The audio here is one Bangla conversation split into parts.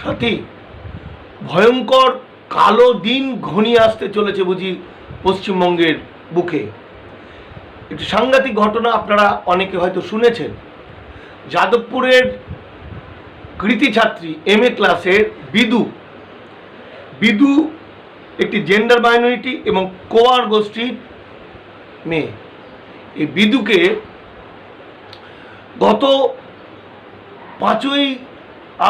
সাথী ভয়ঙ্কর কালো দিন ঘনিয়ে আসতে চলেছে বুঝি পশ্চিমবঙ্গের বুকে। একটি সাংঘাতিক ঘটনা আপনারা অনেকে হয়তো শুনেছেন। যাদবপুরের কৃতি ছাত্রী এম এ ক্লাসের বিদু। বিদু একটি জেন্ডার মাইনরিটি এবং কোয়ার গোষ্ঠীর মেয়ে। এই বিদুকে গত পাঁচই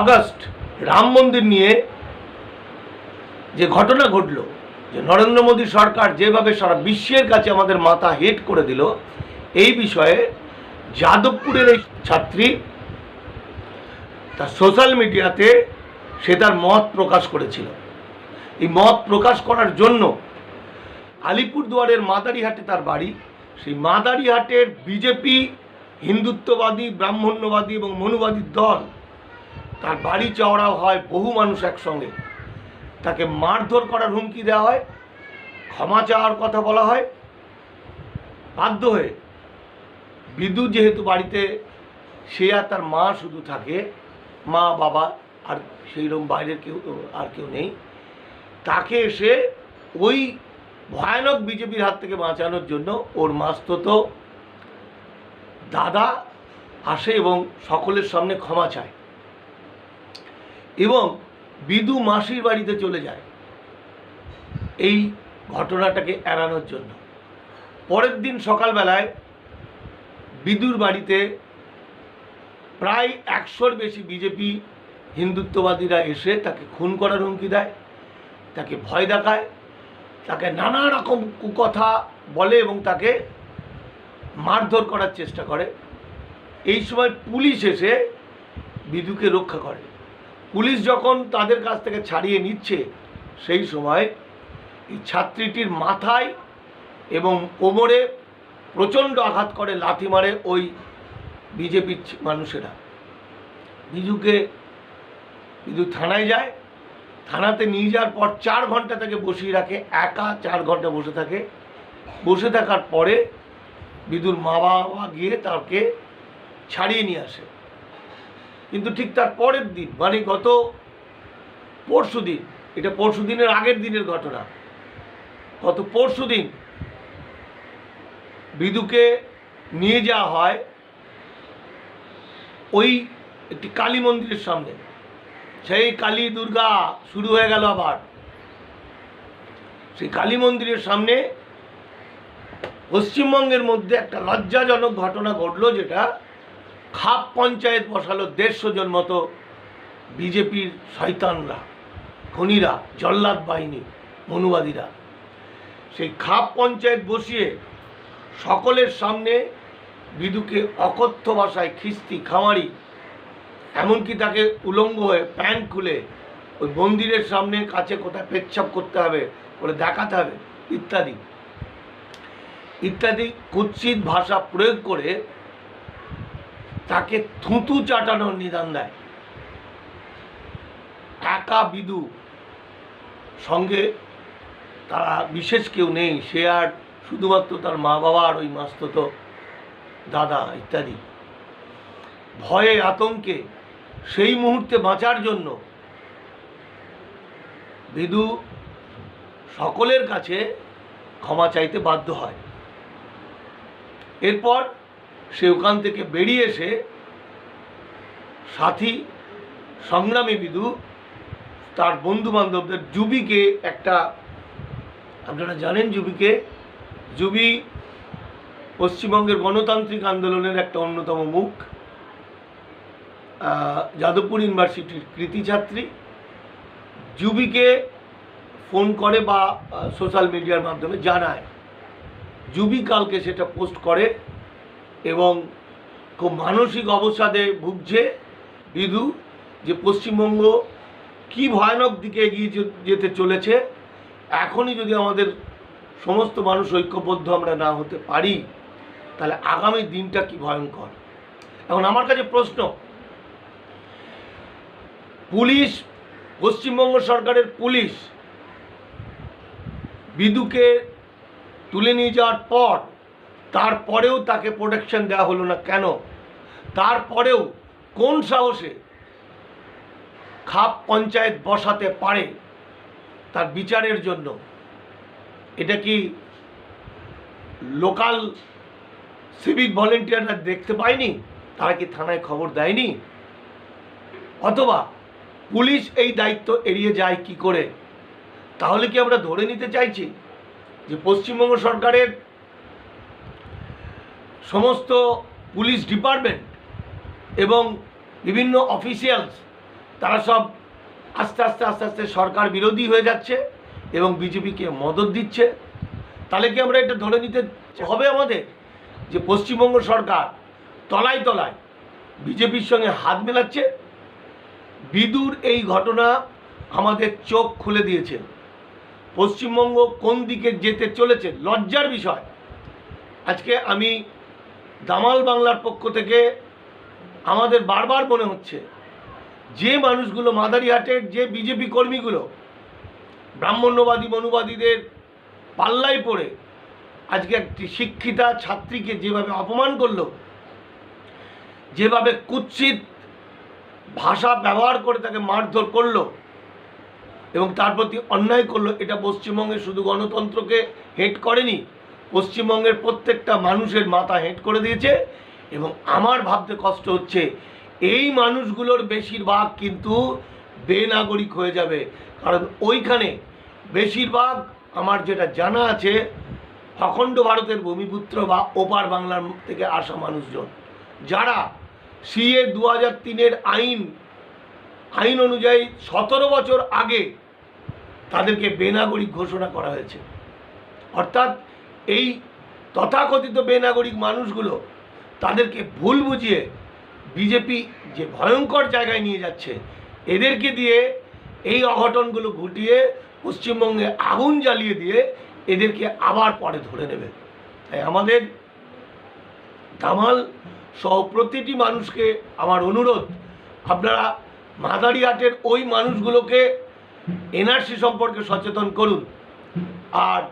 আগস্ট রাম মন্দির নিয়ে যে ঘটনা ঘটলো, যে নরেন্দ্র মোদী সরকার যেভাবে সারা বিশ্বের কাছে আমাদের মাথা হেট করে দিল, এই বিষয়ে যাদবপুরের এই ছাত্রী তার সোশ্যাল মিডিয়াতে সে তার মত প্রকাশ করেছিল। এই মত প্রকাশ করার জন্য আলিপুরদুয়ারের মাদারিহাটে তার বাড়ি, সেই মাদারিহাটের বিজেপি হিন্দুত্ববাদী, ব্রাহ্মণ্যবাদী এবং মনুবাদী দল তার বাড়ি চওড়াও হয় বহু মানুষ একসঙ্গে। তাকে মারধর করার হুমকি দেওয়া হয়, ক্ষমা চাওয়ার কথা বলা হয়। বাধ্য হয়ে বিদু যেহেতু বাড়িতে, সে আর তার মা শুধু থাকে। মা, বাবা আর সেই রকম বাইরের কেউ, আর কেউ নেই। তাকে এসে ওই ভয়ানক বিজেপির হাত থেকে বাঁচানোর জন্য ওর মাস্ততো দাদা আসে এবং সকলের সামনে ক্ষমা চায়। এবং বিদু মাসির বাড়িতে চলে যায়। এই ঘটনাটাকে এড়ানোর জন্য। পরের দিন সকালবেলায় বিদুর বাড়িতে প্রায় একশোর বেশি বিজেপি হিন্দুত্ববাদীরা এসে তাকে খুন করার হুমকি দেয়, তাকে ভয় দেখায়, তাকে নানা রকম কুকথা বলে এবং তাকে মারধর করার চেষ্টা করে। এই সময় পুলিশ এসে বিদুকে রক্ষা করে। পুলিশ যখন তাদের কাছ থেকে ছাড়িয়ে নিচ্ছে, সেই সময় এই ছাত্রীটির মাথায় এবং কোমরে প্রচণ্ড আঘাত করে, লাথি মারে ওই বিজেপির মানুষেরা। বিজুকে বিজু থানায় যায়, থানাতে নিয়ে যাওয়ার পর চার ঘণ্টা তাকে বসিয়ে রাখে, একা চার ঘণ্টা বসে থাকে। বসে থাকার পরে বিদুর মা বাবা গিয়ে তাকে ছাড়িয়ে নিয়ে আসে। কিন্তু ঠিক তার পরের দিন মানে গত পরশু দিন, এটা পরশু দিনের আগের দিনের ঘটনা। গত পরশু দিন বিদুকে নিয়ে যাওয়া হয় ওই একটি কালী মন্দিরের সামনে। সেই কালী দুর্গা শুরু হয়ে গেল আবার। সেই কালী মন্দিরের সামনে পশ্চিমবঙ্গের মধ্যে একটা লজ্জাজনক ঘটনা ঘটলো যেটা খাপ পঞ্চায়েত বসালো দেড়শো জন মতো বিজেপির শয়তানরা, খনিরা, জল্লাদ বাহিনী, মনুবাদীরা। সেই খাপ পঞ্চায়েত বসিয়ে সকলের সামনে বিদুকে অকথ্য ভাষায় খিস্তি, খামারি, এমনকি তাকে উলঙ্গ হয়ে প্যান্ট খুলে ওই মন্দিরের সামনে কাছে কোথায় পেচ্ছাপ করতে হবে বলে দেখাতে হবে, ইত্যাদি। ইত্যাদি কুৎসিত ভাষা প্রয়োগ করে তাকে থুতু চাটানোর নিদান দেয়। একা বিদু সঙ্গে তারা বিশেষ কেউ নেই, সে আর শুধুমাত্র তার মা বাবা আর ওই মাস্ততো দাদা ইত্যাদি। ভয়ে, আতঙ্কে সেই মুহূর্তে বাঁচার জন্য বিদু সকলের কাছে ক্ষমা চাইতে বাধ্য হয়। এরপর সে ওখান থেকে বেরিয়ে এসে সাথী সংগ্রামী বিদু, তার বন্ধু বান্ধবদের জুবিকে একটা, আপনারা জানেন জুবিকে? জুবি পশ্চিমবঙ্গের গণতান্ত্রিক আন্দোলনের একটা অন্যতম মুখ। যাদবপুর ইউনিভার্সিটির কৃতি ছাত্রী। জুবিকে ফোন করে বা সোশ্যাল মিডিয়ার মাধ্যমে জানায়। জুবি কালকে সেটা পোস্ট করে। এবং খুব মানসিক অবসাদে ভুগছে বিদু যে পশ্চিমবঙ্গ কি ভয়ানক দিকে এগিয়ে যেতে চলেছে। এখনই যদি আমাদের সমস্ত মানুষ ঐক্যবদ্ধ আমরা না হতে পারি, তাহলে আগামী দিনটা কি ভয়ঙ্কর? এখন আমার কাছে প্রশ্ন, পুলিশ, পশ্চিমবঙ্গ সরকারের পুলিশ বিদুকে তুলে নিয়ে যাওয়ার পর তারপরেও তাকে প্রোটেকশন দেওয়া হলো না। কেন? তারপরেও কোন সাহসে খাপ পঞ্চায়েত বসাতে পারে তার বিচারের জন্য? এটা কি লোকাল সিভিক ভলেন্টিয়াররা দেখতে পায়নি? তারা কি থানায় খবর দেয়নি? অথবা পুলিশ এই দায়িত্ব এড়িয়ে যায় কি করে? তাহলে কি আমরা ধরে নিতে চাইছি যে পশ্চিমবঙ্গ সরকারের সমস্ত পুলিশ ডিপার্টমেন্ট এবং বিভিন্ন অফিসিয়ালস, তারা সব আস্তে আস্তে আস্তে আস্তে সরকার বিরোধী হয়ে যাচ্ছে এবং বিজেপিকে মদত দিচ্ছে। তাহলে কি আমরা এটা ধরে নিতে হবে আমাদের যে পশ্চিমবঙ্গ সরকার তলায় তলায় বিজেপির সঙ্গে হাত মেলাচ্ছে? বিদুর এই ঘটনা আমাদের চোখ খুলে দিয়েছে। পশ্চিমবঙ্গ কোন দিকে যেতে চলেছে? লজ্জার বিষয়। আজকে আমি দামাল বাংলার পক্ষ থেকে আমাদের বারবার মনে হচ্ছে, যে মানুষগুলো মাদারিহাটের যে বিজেপি কর্মীগুলো, ব্রাহ্মণ্যবাদী, মনুবাদীদের পাল্লায় পড়ে আজকে একটি শিক্ষিতা ছাত্রীকে যেভাবে অপমান করল, যেভাবে কুৎসিত ভাষা ব্যবহার করে তাকে মারধর করল এবং তার প্রতি অন্যায় করল, এটা পশ্চিমবঙ্গে শুধু গণতন্ত্রকে হেট করেনি পশ্চিমবঙ্গের প্রত্যেকটা মানুষের মাথা হেঁট করে দিয়েছে এবং আমার ভাবতে কষ্ট হচ্ছে, এই মানুষগুলোর বেশিরভাগ কিন্তু বেনাগরিক হয়ে যাবে। কারণ ওইখানে বেশিরভাগ আমার যেটা জানা আছে, অখণ্ড ভারতের ভূমিপুত্র বা ওপার বাংলার থেকে আসা মানুষজন, যারা সিএ দু হাজার তিনের আইন আইন অনুযায়ী সতেরো বছর আগে তাদেরকে বেনাগরিক ঘোষণা করা হয়েছে। অর্থাৎ এই তথাকথিত বেনাগরিক মানুষগুলো তাদেরকে ভুল বুঝিয়ে বিজেপি যে ভয়ঙ্কর জায়গায় নিয়ে যাচ্ছে, এদেরকে দিয়ে এই অঘটনগুলো ঘটিয়ে পশ্চিমবঙ্গে আগুন জ্বালিয়ে দিয়ে এদেরকে আবার পরে ধরে নেবে। তাই আমাদের দামাল সহ প্রতিটি মানুষকে আমার অনুরোধ, আপনারা মাদারিহাটের ওই মানুষগুলোকে এনআরসি সম্পর্কে সচেতন করুন। আর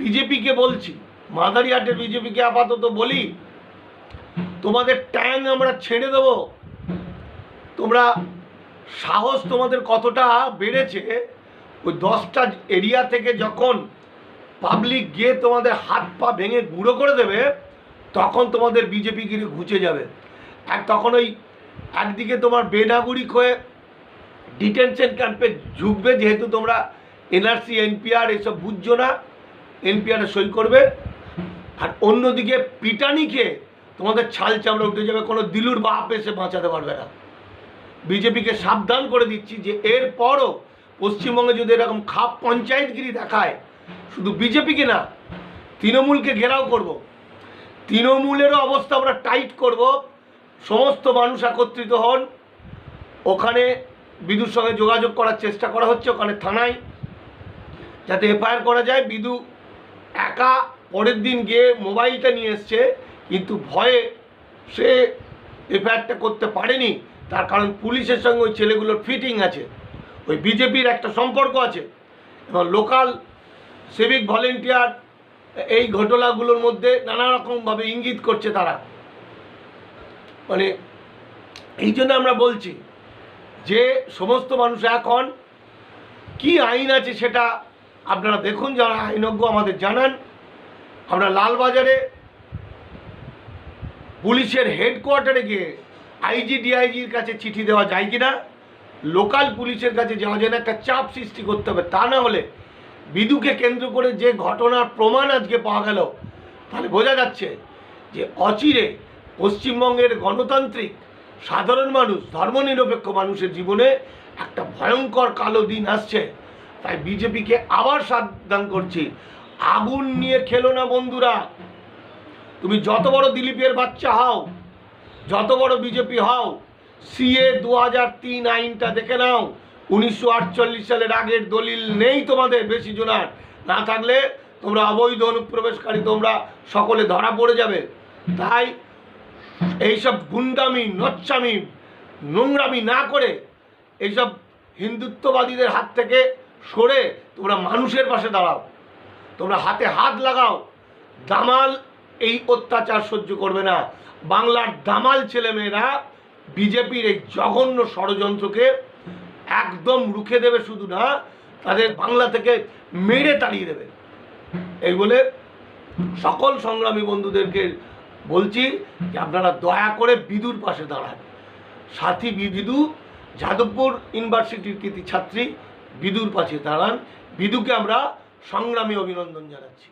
বিজেপিকে বলছি মাদারিহাটের বিজেপিকে আপাতত বলি, তোমাদের ট্যাং আমরা ছেড়ে দেব। তোমরা সাহস তোমাদের কতটা বেড়েছে, ওই দশটা এরিয়া থেকে যখন পাবলিক গিয়ে তোমাদের হাত পা ভেঙে গুঁড়ো করে দেবে, তখন তোমাদের বিজেপি গিরে ঘুচে যাবে। আর তখন ওই একদিকে তোমার বেনাগরিক হয়ে ডিটেনশন ক্যাম্পে ঝুঁকবে, যেহেতু তোমরা এনআরসি এনপিআর এসব বুঝছ না এনপিআরে সই করবে। আর অন্যদিকে পিটানি খেয়ে তোমাদের ছাল চামড়া উঠে যাবে, কোনো দিলুর বাপ এসে বাঁচাতে পারবে না। বিজেপিকে সাবধান করে দিচ্ছি যে এরপরও পশ্চিমবঙ্গে যদি এরকম খাপ পঞ্চায়েতগিরি দেখায়, শুধু বিজেপিকে না, তৃণমূলকে ঘেরাও করব। তৃণমূলেরও অবস্থা আমরা টাইট করব। সমস্ত মানুষ একত্রিত হন। ওখানে বিদুর সঙ্গে যোগাযোগ করার চেষ্টা করা হচ্ছে, ওখানে থানায়। যাতে এফআইআর করা যায়। বিদু একা পরের দিন গিয়ে মোবাইলটা নিয়ে এসছে, কিন্তু ভয়ে সে এফআইআরটা করতে পারেনি। তার কারণ পুলিশের সঙ্গে ওই ছেলেগুলোর ফিটিং আছে, ওই বিজেপির একটা সম্পর্ক আছে। এবং লোকাল সিভিক ভলেন্টিয়ার এই ঘটনাগুলোর মধ্যে নানা রকমভাবে ইঙ্গিত করছে তারা। মানে এই জন্য আমরা বলছি যে সমস্ত মানুষ এখন কি আইন আছে সেটা আপনারা দেখুন যারা আইনজ্ঞ আমাদের জানান। আমরা লালবাজারে পুলিশের হেডকোয়ার্টারে গিয়ে আইজি, ডিআইজির কাছে চিঠি দেওয়া যায় কি না লোকাল পুলিশের কাছে যাওয়া যায় না, একটা চাপ সৃষ্টি করতে হবে। তা না হলে বিদুকে কেন্দ্র করে যে ঘটনার প্রমাণ আজকে পাওয়া গেল, তাহলে বোঝা যাচ্ছে যে অচিরে পশ্চিমবঙ্গের গণতান্ত্রিক সাধারণ মানুষ, ধর্মনিরপেক্ষ মানুষের জীবনে একটা ভয়ঙ্কর কালো দিন আসছে। তাই বিজেপিকে আবার সাবধান করছি। আগুন নিয়ে খেলো না বন্ধুরা। তুমি যত বড় দিলীপের বাচ্চা হও, যত বড় বিজেপি হও, সিএ দু হাজার তিন আইনটা দেখে নাও। উনিশশো আটচল্লিশ সালের আগের দলিল নেই তোমাদের বেশি জোনার। না থাকলে তোমরা অবৈধ অনুপ্রবেশকারী, তোমরা সকলে ধরা পড়ে যাবে। তাই এইসব গুন্ডামি নচ্ছামি নোংরামি না করে এইসব হিন্দুত্ববাদীদের হাত থেকে সরে তোমরা মানুষের পাশে দাঁড়াও। তোমরা হাতে হাত লাগাও। দামাল এই অত্যাচার সহ্য করবে না। বাংলার দামাল ছেলেমেয়েরা বিজেপির এই জঘন্য ষড়যন্ত্রকে একদম রুখে দেবে শুধু না, তাদের বাংলা থেকে মেরে তাড়িয়ে দেবে। এই বলে সকল সংগ্রামী বন্ধুদেরকে বলছি যে আপনারা দয়া করে বিদুর পাশে দাঁড়ান। সাথী বিদু, যাদবপুর ইউনিভার্সিটির কৃতি ছাত্রী বিদুর পাশে দাঁড়ান। বিদুকে আমরা সংগ্রামে অভিনন্দন জানাচ্ছি।